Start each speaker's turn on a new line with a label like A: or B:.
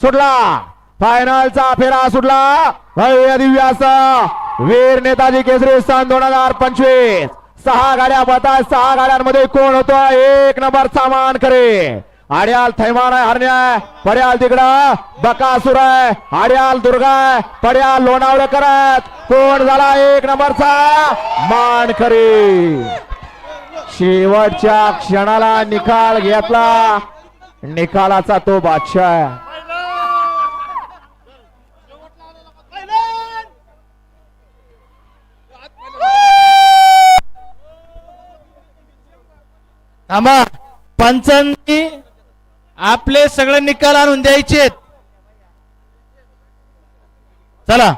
A: सुटला. फायनलचा फेरा सुटला. भव्य दिव्याचा वीर नेताजी केसरी सन दोन हजार पंचवीस. सहा गाड्या बतात सहा गाड्यांमध्ये कोण होतो एक नंबर सामान करे आड्याल थैमान आहे हरण्या पड्याल तिकडं. बकासूर आहे. आड्याल दुर्गा आहे. पड्याल लोणावळ करत कोण झाला एक नंबरचा? मान करे शेवटच्या क्षणाला निकाल घेतला. निकालाचा तो बादशाह आहे.
B: थांबा. पंचांनी आपले सगळे निकाल आणून द्यायचे चला.